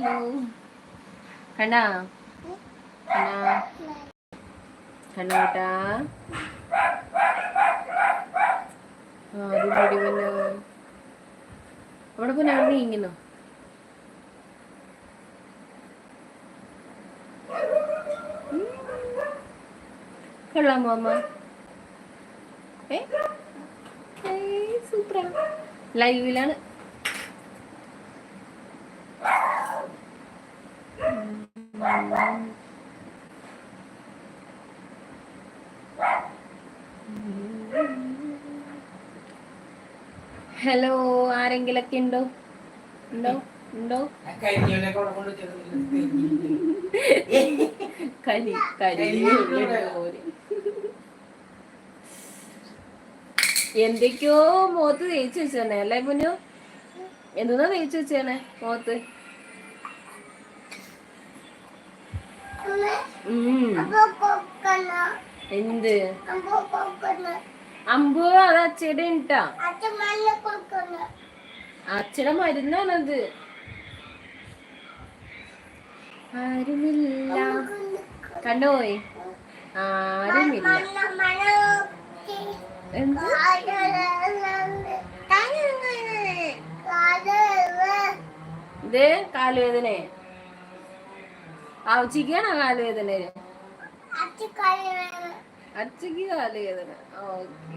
വന്നല്ലോ കണ്ടാ കണ്ടാ കണ്ണോട്ടാ. അവിടെ പിന്നെ അവിടെ നീങ്ങുന്നു? കൊള്ളാമോ അമ്മ ഏ? സൂപ്പറാണ് ലൈവിലാണ് ഹലോ ആരെങ്കിലൊക്കെ ഉണ്ടോ? ഉണ്ടോ? ഉണ്ടോ? കലി കലി. എന്തൊക്കെയോ മുഖത്ത് തേച്ച് വെച്ചേ അല്ലേ പുനു എന്തെന്നാ തേച്ച് വെച്ചേണേ മുഖത്ത് എന്ത്? അമ്പു അത് ഉണ്ടാ അച്ചയുടെ മരുന്നാണത്. ആരുമില്ല. കണ്ടോയി? ആരുമില്ല. ഇത് കാലുവേദന. ആവശ്യിക്കാണോ കാലുവേദന? അച്ചക്ക് കാലുവേദന. ഓക്കെ.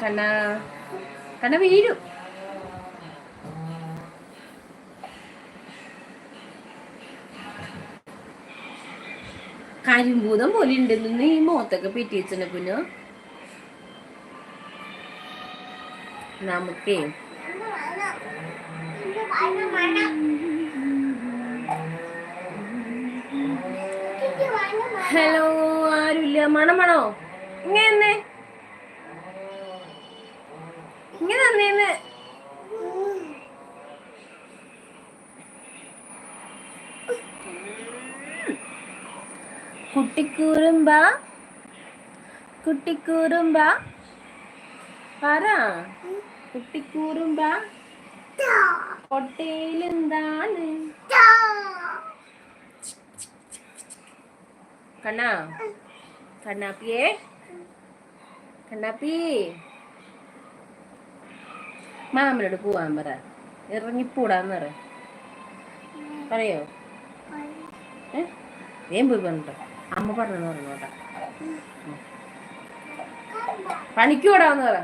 കണ്ണ കണ്ണ വീഴും. കരിമ്പൂതം പോലെ ഉണ്ടെന്ന് ഈ മോത്തൊക്കെ പെറ്റി പിന്നെ? നമുക്കേ ഹലോ ആരുമില്ല മണമണോ ഇങ്ങനെ ഇങ്ങനെ തന്നേന്ന് കുട്ടിക്കൂറുമ്പ. കുട്ടിക്കൂറുമ്പ. പറ. കുട്ടിക്കൂറുമ്പ. കൊട്ടയിലെന്താണ് കണ്ണാ കണ്ണാപ്പിയേ കണ്ണാപ്പി മാമനോട് പോവാൻ പറ. ഇറങ്ങിപ്പോടാന്ന് പറ. പറയോ? ഏ? വേം പോയി പറഞ്ഞോ അമ്മ പറഞ്ഞു പറഞ്ഞോട്ടാ. പണിക്ക് വിടാന്ന് പറ.